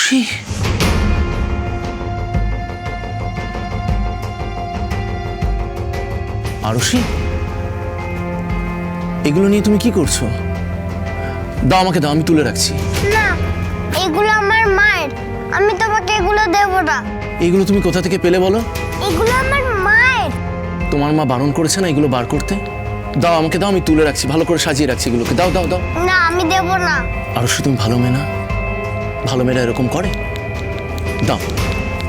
আরুষি আরুষি এগুলো নিয়ে তুমি কি করছ? দাও আমাকে দাও আমি তুলে রাখছি। না এগুলো আমার মায়ের। আমি তোমাকে এগুলো দেব না। এগুলো তুমি কোথা থেকে পেলে বলো? এগুলো আমার মায়ের। তোমার মা বারণ করেছে না এগুলো বার করতে? দাও আমাকে দাও আমি তুলে রাখছি ভালো করে সাজিয়ে রাখছি এগুলোকে। দাও দাও দাও। না আমি দেব না। আরুষি তুমি ভালো মেয়ে না? ভালো মেয়েরা এরকম করে? দাও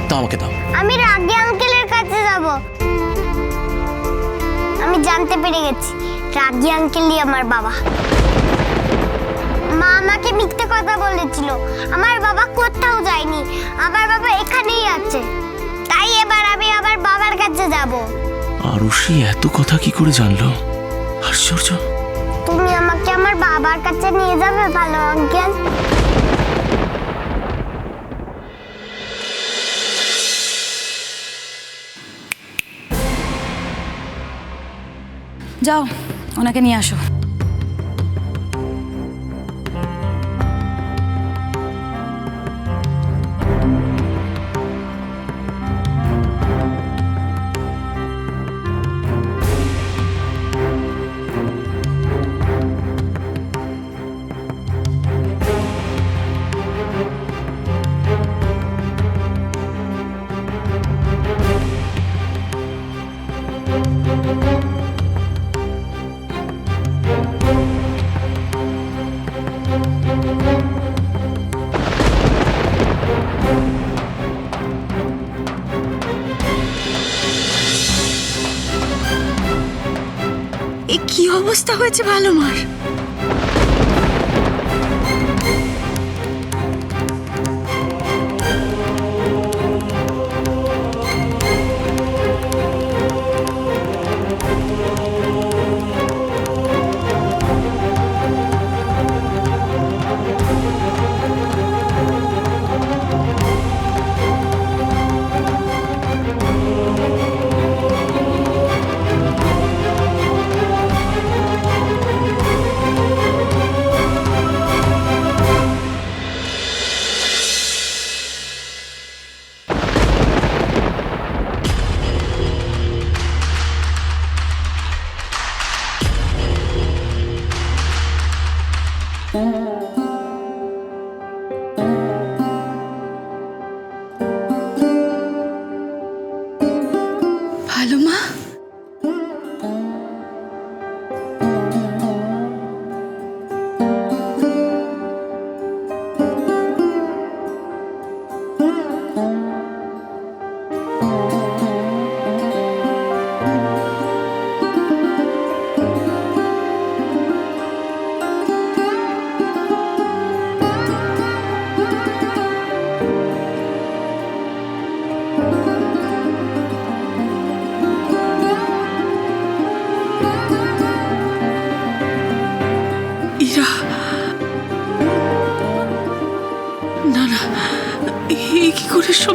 দাও আমাকে দাও। আমি রাগি আঙ্কেলের কাছে যাব। আমি জানতে পেরে গেছি রাগি আঙ্কেলই আমার বাবা। মা আমাকে মিথ্যে কথা বলেছিল। আমার বাবা কোথাও যায়নি। আমার বাবা এখানেই আছে। তাই এবার আমি আমার বাবার কাছে যাব। আরুষি এত কথা কি করে জানলো? আশ্চর্য। তুমি আমাকে আমার বাবার কাছে নিয়ে যাবে ভালো আঙ্কেল? যাও ওনাকে নিয়ে আসো। অবস্থা হয়েছে ভালো মার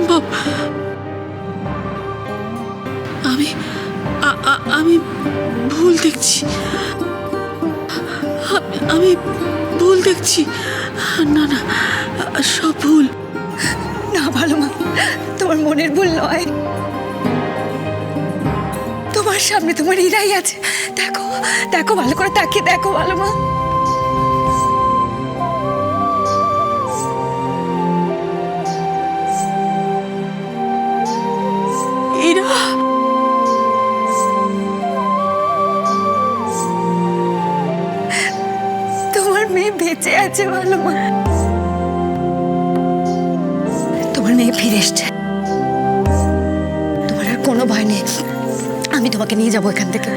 সম্ভব? আমি আমি ভুল দেখছি। আমি ভুল দেখছি। না না, সব ভুল। না, ভালো মা, তোমার মনের ভুল নয়। তোমার সামনে তোমার ইরাই আছে। দেখো দেখো, ভালো করে তাকিয়ে দেখো, ভালো মা। ভালো তোমার মেয়ে ফিরে এসছে। তোমার আর কোনো ভয় নেই। আমি তোমাকে নিয়ে যাব এখান থেকে।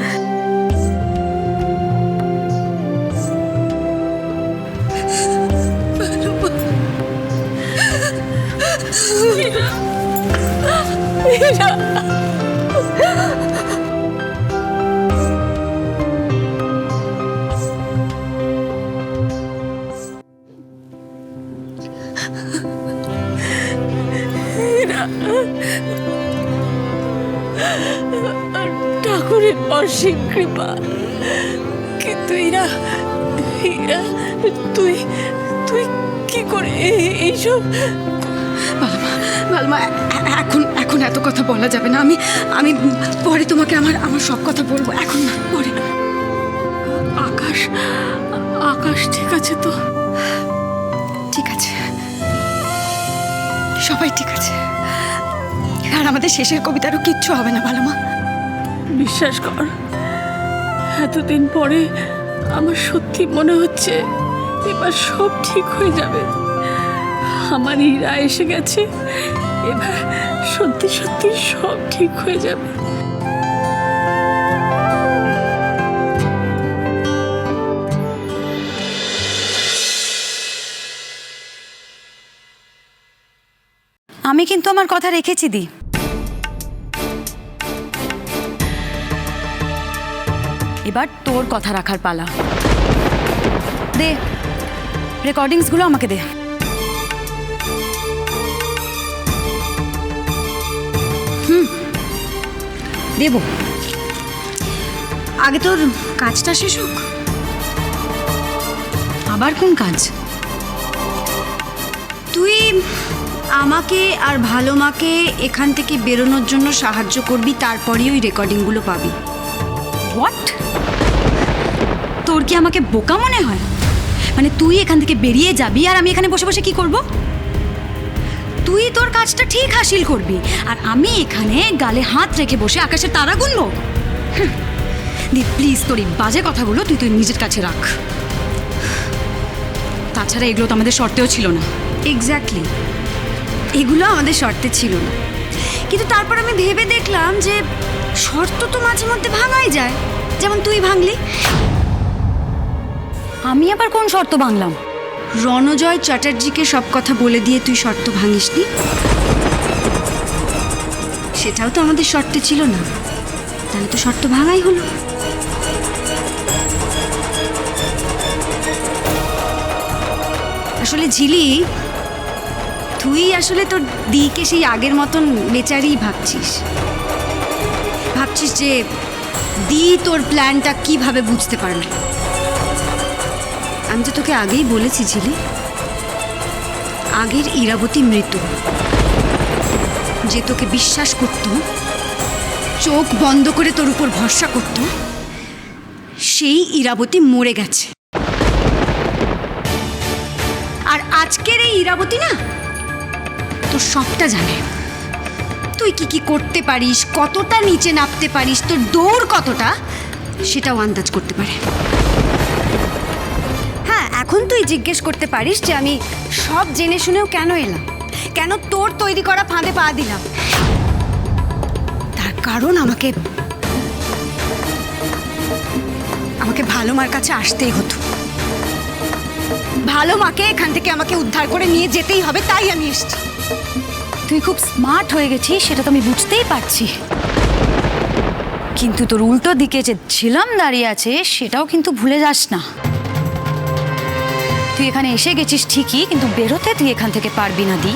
ঠাকুরের অসীম কৃপা কিন্তু ইরা ইরা তুই তুই কি করে এই- এইসব বালমা বালমা এখন এখন এত কথা বলা যাবে না। আমি আমি পরে তোমাকে আমার আমার সব কথা বলব। এখন না পরে আকাশ আকাশ ঠিক আছে তো? ঠিক আছে। সবাই ঠিক আছে। আর আমাদের শেষের কবিতারও কিচ্ছু হবে না ভালো মা বিশ্বাস কর। এতদিন পরে আমার সত্যি মনে হচ্ছে এবার সব ঠিক হয়ে যাবে। আমার ইরা এসে গেছে, এবার সত্যি সত্যি সব ঠিক হয়ে যাবে। আমি কিন্তু আমার কথা রেখেছি দি। এবার তোর কথা রাখার পালা। দে রেকর্ডিংসগুলো আমাকে দে। হুম, দেব। আগে তোর কাজটা শেষ হোক। আবার কোন কাজ? তুই আমাকে আর ভালো মাকে এখান থেকে বেরোনোর জন্য সাহায্য করবি, তারপরেই ওই রেকর্ডিংগুলো পাবি। হোয়াট তোর কি আমাকে বোকা মনে হয়? মানে তুই এখান থেকে বেরিয়ে যাবি আর আমি এখানে বসে বসে কি করব? তুই তোর কাজটা ঠিক হাসিল করবি আর আমি এখানে গালে হাত রেখে বসে আকাশের তারা গুনবো। দি প্লিজ তোর এই বাজে কথাগুলো তুই তুই নিজের কাছে রাখ। তাছাড়া এগুলো তো আমাদের শর্তেও ছিল না। এক্স্যাক্টলি এগুলো আমাদের শর্তে ছিল না। কিন্তু তারপর আমি ভেবে দেখলাম যে শর্ত তো মাঝে মধ্যে ভাঙাই যায়। যেমন তুই ভাঙলি। আমি আবার কোন শর্ত ভাঙলাম? রণজয় চ্যাটার্জিকে সব কথা বলে দিয়ে তুই শর্ত ভাঙিস ভাঙিসনি? সেটাও তো আমাদের শর্তে ছিল না। তাহলে তো শর্ত ভাঙাই হলো। আসলে ঝিলি, তুই আসলে তোর দিকে সেই আগের মতন বেচারি ভাবছিস। ভাবছিস যে দি তোর প্ল্যানটা কীভাবে বুঝতে পারবে? আমি তো তোকে আগেই বলেছি, ঝিলি। আগের ইরাবতী মৃত যে তোকে বিশ্বাস করত, চোখ বন্ধ করে তোর উপর ভরসা করত, সেই ইরাবতী মরে গেছে। আর আজকের এই ইরাবতী না, তোর সবটা জানে। তুই কি কি করতে পারিস, কতটা নিচে নামতে পারিস, তোর দৌড় কতটা, সেটাও আন্দাজ করতে পারে। এখন তুই জিজ্ঞেস করতে পারিস যে আমি সব জেনে শুনেও কেন এলাম? কেন তোর তৈরি করা ফাঁদে পা দিলাম? তার কারণ আমাকে আমাকে ভালো মার কাছে আসতেই হতো। ভালো মাকে এখান থেকে আমাকে উদ্ধার করে নিয়ে যেতেই হবে, তাই আমি এসেছি। তুই খুব স্মার্ট হয়ে গেছিস, সেটা তো আমি বুঝতেই পারছি। কিন্তু তোর উল্টো দিকে যে ছিলাম দাঁড়িয়ে আছে, সেটাও কিন্তু ভুলে যাস না। তুই এখানে এসে গেছিস ঠিকই, কিন্তু বেরোতে তুই এখান থেকে পারবি না, দি।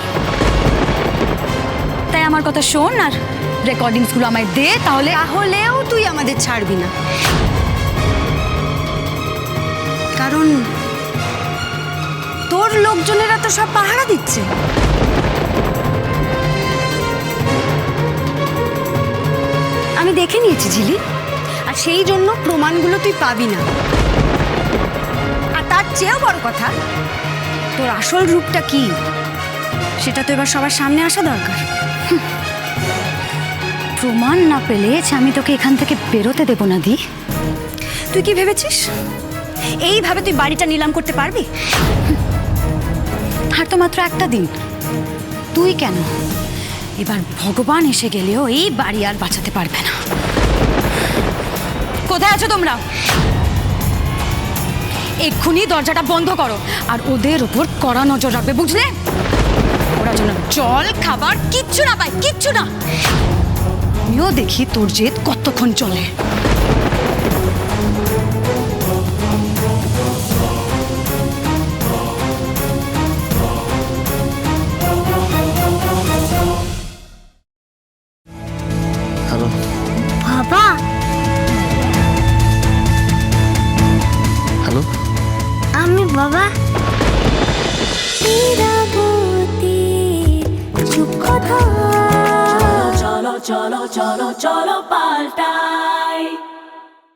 তাই আমার কথা শোন আর রেকর্ডিংসগুলো আমায় দে, তাহলে তাহলেও তুই আমাদের ছাড়বি না। কারণ তোর লোকজনেরা তো সব পাহারা দিচ্ছে। আমি দেখে নিয়েছি, ঝিলি। আর সেই জন্য প্রমাণগুলো তুই পাবি না। চেয়েও বড় কথা, তোর আসল রূপটা কি? সেটা তো এবার সবার সামনে আসা দরকার। প্রমাণ না পেলে আমি তোকে এখান থেকে বেরোতে দেবো না, দি। তুই কি ভেবেছিস? এইভাবে তুই বাড়িটা নিলাম করতে পারবি? আর তো মাত্র একটা দিন। তুই কেন? এবার ভগবান এসে গেলেও এই বাড়ি আর বাঁচাতে পারবে না। কোথায় আছো তোমরা? এক্ষুনি দরজাটা বন্ধ করো। আর ওদের উপর কড়া নজর রাখবে বুঝলে? ওরা যেন জল খাবার কিচ্ছু না পায় কিচ্ছু না। আমিও দেখি তোর জেদ কতক্ষণ চলে। বাবা বাবা cholo, cholo, cholo, cholo, paltai.